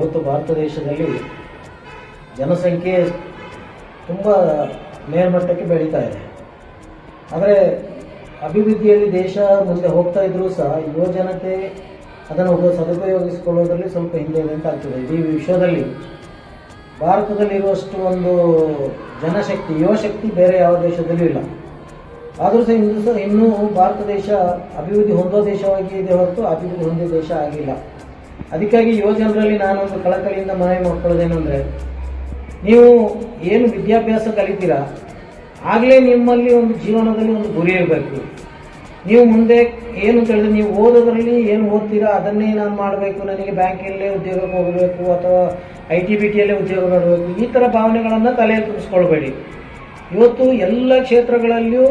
ಇವತ್ತು ಭಾರತ ದೇಶದಲ್ಲಿ ಜನಸಂಖ್ಯೆ ತುಂಬ ಮೇಲ್ಮಟ್ಟಕ್ಕೆ ಬೆಳೀತಾ ಇದೆ. ಆದರೆ ಅಭಿವೃದ್ಧಿಯಲ್ಲಿ ದೇಶ ಮುಂದೆ ಹೋಗ್ತಾ ಇದ್ದರೂ ಸಹ ಯುವ ಜನತೆ ಅದನ್ನು ಸದುಪಯೋಗಿಸಿಕೊಳ್ಳೋದ್ರಲ್ಲಿ ಸ್ವಲ್ಪ ಹಿಂದೆ ಅಂತ ಆಗ್ತದೆ. ಈ ವಿಶ್ವದಲ್ಲಿ ಭಾರತದಲ್ಲಿರುವಷ್ಟು ಒಂದು ಜನಶಕ್ತಿ ಯುವಶಕ್ತಿ ಬೇರೆ ಯಾವ ದೇಶದಲ್ಲೂ ಇಲ್ಲ. ಆದರೂ ಸಹ ಇಂದು ಸಹ ಇನ್ನೂ ಭಾರತ ದೇಶ ಅಭಿವೃದ್ಧಿ ಹೊಂದೋ ದೇಶವಾಗಿ ಇದೆ ಹೊರತು ಅಭಿವೃದ್ಧಿ ಹೊಂದಿದ ದೇಶ ಆಗಿಲ್ಲ. ಅದಕ್ಕಾಗಿ ಯುವ ಜನರಲ್ಲಿ ನಾನೊಂದು ಕಳಕಳಿಯಿಂದ ಮನವಿ ಮಾಡ್ಕೊಳ್ಳೋದೇನೆಂದರೆ ನೀವು ಏನು ವಿದ್ಯಾಭ್ಯಾಸ ಕಲಿತೀರಾ, ಆಗಲೇ ನಿಮ್ಮಲ್ಲಿ ಒಂದು ಜೀವನದಲ್ಲಿ ಒಂದು ಗುರಿ ಇರಬೇಕು. ನೀವು ಮುಂದೆ ಏನು ತಿಳಿದ್ರೆ ನೀವು ಓದೋದ್ರಲ್ಲಿ ಏನು ಓದ್ತೀರಾ, ಅದನ್ನೇ ನಾನು ಮಾಡಬೇಕು, ನನಗೆ ಬ್ಯಾಂಕಲ್ಲೇ ಉದ್ಯೋಗಕ್ಕೆ ಹೋಗಬೇಕು ಅಥವಾ ಐ ಟಿ ಬಿ ಟಿಯಲ್ಲೇ ಉದ್ಯೋಗ ಮಾಡಬೇಕು ಈ ಥರ ಭಾವನೆಗಳನ್ನು ತಲೆಯಲ್ಲಿ ತುಂಬಿಸ್ಕೊಳ್ಬೇಡಿ. ಇವತ್ತು ಎಲ್ಲ ಕ್ಷೇತ್ರಗಳಲ್ಲಿಯೂ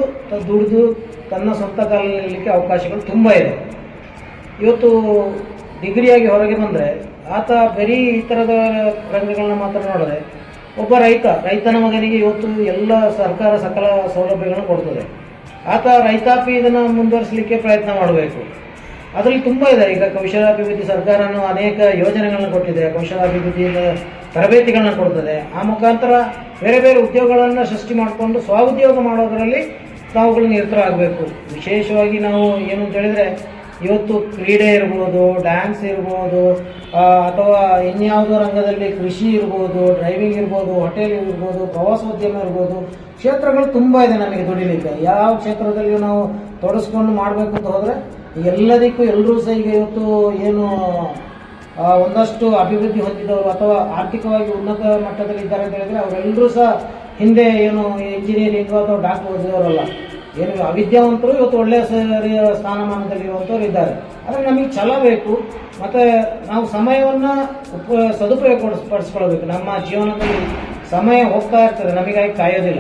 ದುಡಿದು ತನ್ನ ಸ್ವಂತ ಕಾಲಲ್ಲಿ ನಿಲ್ಲಲಿಕ್ಕೆ ಅವಕಾಶಗಳು ತುಂಬ ಇದೆ. ಇವತ್ತು ಡಿಗ್ರಿಯಾಗಿ ಹೊರಗೆ ಬಂದರೆ ಆತ ಬರೀ ಈ ಥರದ ರಂಗಗಳನ್ನ ಮಾತ್ರ ನೋಡಿದ್ರೆ ಒಬ್ಬ ರೈತ, ರೈತನ ಮಗನಿಗೆ ಇವತ್ತು ಎಲ್ಲ ಸರ್ಕಾರ ಸಕಲ ಸೌಲಭ್ಯಗಳನ್ನು ಕೊಡ್ತದೆ. ಆತ ರೈತಾಪಿ ಇದನ್ನು ಮುಂದುವರಿಸಲಿಕ್ಕೆ ಪ್ರಯತ್ನ ಮಾಡಬೇಕು. ಅದರಲ್ಲಿ ತುಂಬ ಇದೆ. ಈಗ ಕೌಶಲಾಭಿವೃದ್ಧಿ ಸರ್ಕಾರನೂ ಅನೇಕ ಯೋಜನೆಗಳನ್ನು ಕೊಟ್ಟಿದೆ. ಕೌಶಲಾಭಿವೃದ್ಧಿ ತರಬೇತಿಗಳನ್ನ ಕೊಡ್ತದೆ. ಆ ಮುಖಾಂತರ ಬೇರೆ ಬೇರೆ ಉದ್ಯೋಗಗಳನ್ನು ಸೃಷ್ಟಿ ಮಾಡಿಕೊಂಡು ಸ್ವ ಉದ್ಯೋಗ ಮಾಡೋದರಲ್ಲಿ ನಾವುಗಳು ನಿರತರಾಗಬೇಕು. ವಿಶೇಷವಾಗಿ ನಾವು ಏನು ಅಂತ ಹೇಳಿದ್ರೆ ಇವತ್ತು ಕ್ರೀಡೆ ಇರ್ಬೋದು ಡ್ಯಾನ್ಸ್ ಇರ್ಬೋದು ಅಥವಾ ಇನ್ಯಾವುದೋ ರಂಗದಲ್ಲಿ ಕೃಷಿ ಇರ್ಬೋದು ಡ್ರೈವಿಂಗ್ ಇರ್ಬೋದು ಹೋಟೆಲ್ ಇರ್ಬೋದು, ಪ್ರವಾಸೋದ್ಯಮ ಇರ್ಬೋದು, ಕ್ಷೇತ್ರಗಳು ತುಂಬ ಇದೆ ನಮಗೆ ದುಡಿಲಿಕ್ಕೆ. ಯಾವ ಕ್ಷೇತ್ರದಲ್ಲಿಯೂ ನಾವು ತೊಡಸ್ಕೊಂಡು ಮಾಡಬೇಕು ಅಂತ ಹೋದರೆ ಎಲ್ಲದಕ್ಕೂ ಎಲ್ಲರೂ ಸಹ ಈಗ ಇವತ್ತು ಏನು ಒಂದಷ್ಟು ಅಭಿವೃದ್ಧಿ ಹೊಂದಿದವರು ಅಥವಾ ಆರ್ಥಿಕವಾಗಿ ಉನ್ನತ ಮಟ್ಟದಲ್ಲಿ ಇದ್ದಾರೆ ಅಂತ ಹೇಳಿದ್ರೆ ಅವರೆಲ್ಲರೂ ಸಹ ಹಿಂದೆ ಏನು ಇಂಜಿನಿಯರಿಂಗ್ ಅಥವಾ ಡಾಕ್ಟರ್ ಓದಿದವರಲ್ಲ. ಏನು ಅವಿದ್ಯಾವಂತರು ಇವತ್ತು ಒಳ್ಳೆಯ ಸ್ಥಾನಮಾನದಲ್ಲಿರುವಂಥವ್ರು ಇದ್ದಾರೆ. ಆದರೆ ನಮಗೆ ಛಲ ಬೇಕು. ಮತ್ತು ನಾವು ಸಮಯವನ್ನು ಉಪ ಸದುಪಯೋಗ ಪಡಿಸ್- ಪಡಿಸ್ಕೊಳ್ಬೇಕು ನಮ್ಮ ಜೀವನದಲ್ಲಿ ಸಮಯ ಹೋಗ್ತಾ ಇರ್ತದೆ. ನಮಗಾಗಿ ಕಾಯೋದಿಲ್ಲ.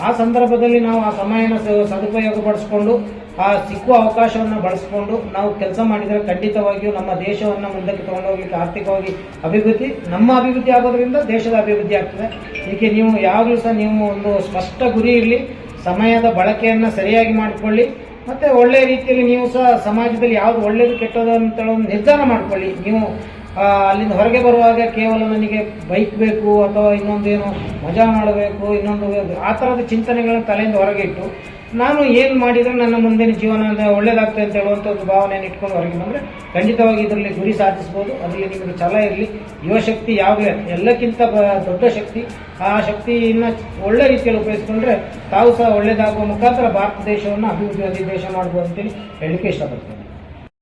ಆ ಸಂದರ್ಭದಲ್ಲಿ ನಾವು ಆ ಸಮಯನ ಸದುಪಯೋಗ ಪಡಿಸ್ಕೊಂಡು ಆ ಸಿಕ್ಕುವ ಅವಕಾಶವನ್ನು ಬಳಸ್ಕೊಂಡು, ನಾವು ಕೆಲಸ ಮಾಡಿದರೆ ಖಂಡಿತವಾಗಿಯೂ ನಮ್ಮ ದೇಶವನ್ನು ಮುಂದಕ್ಕೆ ತಗೊಂಡೋಗ್ಲಿಕ್ಕೆ ಆರ್ಥಿಕವಾಗಿ ಅಭಿವೃದ್ಧಿ, ನಮ್ಮ ಅಭಿವೃದ್ಧಿ ಆಗೋದ್ರಿಂದ ದೇಶದ ಅಭಿವೃದ್ಧಿ ಆಗ್ತದೆ. ಇದಕ್ಕೆ ನೀವು ಯಾವಾಗಲೂ ಸಹ ನೀವು ಒಂದು ಸ್ಪಷ್ಟ ಗುರಿ ಇರಲಿ. ಸಮಯದ ಬಳಕೆಯನ್ನು ಸರಿಯಾಗಿ ಮಾಡಿಕೊಳ್ಳಿ, ಮತ್ತು ಒಳ್ಳೆಯ ರೀತಿಯಲ್ಲಿ ನೀವು ಸಹ ಸಮಾಜದಲ್ಲಿ ಯಾವುದು ಒಳ್ಳೆಯದು ಕೆಟ್ಟದ್ದು ಅಂತ ಒಂದು ನಿರ್ಧಾರ ಮಾಡ್ಕೊಳ್ಳಿ. ನೀವು ಅಲ್ಲಿಂದ ಹೊರಗೆ ಬರುವಾಗ ಕೇವಲ ನನಗೆ ಬೈಕ್ ಬೇಕು ಅಥವಾ ಇನ್ನೊಂದೇನು ಮಜಾ ಮಾಡಬೇಕು, ಇನ್ನೊಂದು ಆ ಥರದ ಚಿಂತನೆಗಳನ್ನ ತಲೆಯಿಂದ ಹೊರಗೆ ಇಟ್ಟು ನಾನು ಏನು ಮಾಡಿದರೆ ನನ್ನ ಮುಂದಿನ ಜೀವನ ಒಳ್ಳೇದಾಗ್ತದೆ ಅಂತ ಹೇಳುವಂಥ ಒಂದು ಭಾವನೆಯನ್ನು ಇಟ್ಕೊಂಡು ಹೊರಗೆ ಬಂದರೆ ಖಂಡಿತವಾಗಿ ಇದರಲ್ಲಿ ಗುರಿ ಸಾಧಿಸ್ಬೋದು, ಅದರಲ್ಲಿ ನಿಮಗೆ ಛಲ ಇರಲಿ. ಯುವಶಕ್ತಿ ಯಾವಾಗಲೇ ಎಲ್ಲಕ್ಕಿಂತ ದೊಡ್ಡ ಶಕ್ತಿ, ಆ ಶಕ್ತಿಯನ್ನು ಒಳ್ಳೆ ರೀತಿಯಲ್ಲಿ ಉಪಯೋಗಿಸ್ಕೊಂಡ್ರೆ ತಾವು ಸಹ ಒಳ್ಳೇದಾಗುವ ಮುಖಾಂತರ ಭಾರತ ದೇಶವನ್ನು ಅಭಿವೃದ್ಧಿ ದೇಶ ಮಾಡ್ಬೋದು ಅಂತೇಳಿ ಹೇಳಲಿಕ್ಕೆ ಇಷ್ಟಪಡ್ತೇನೆ.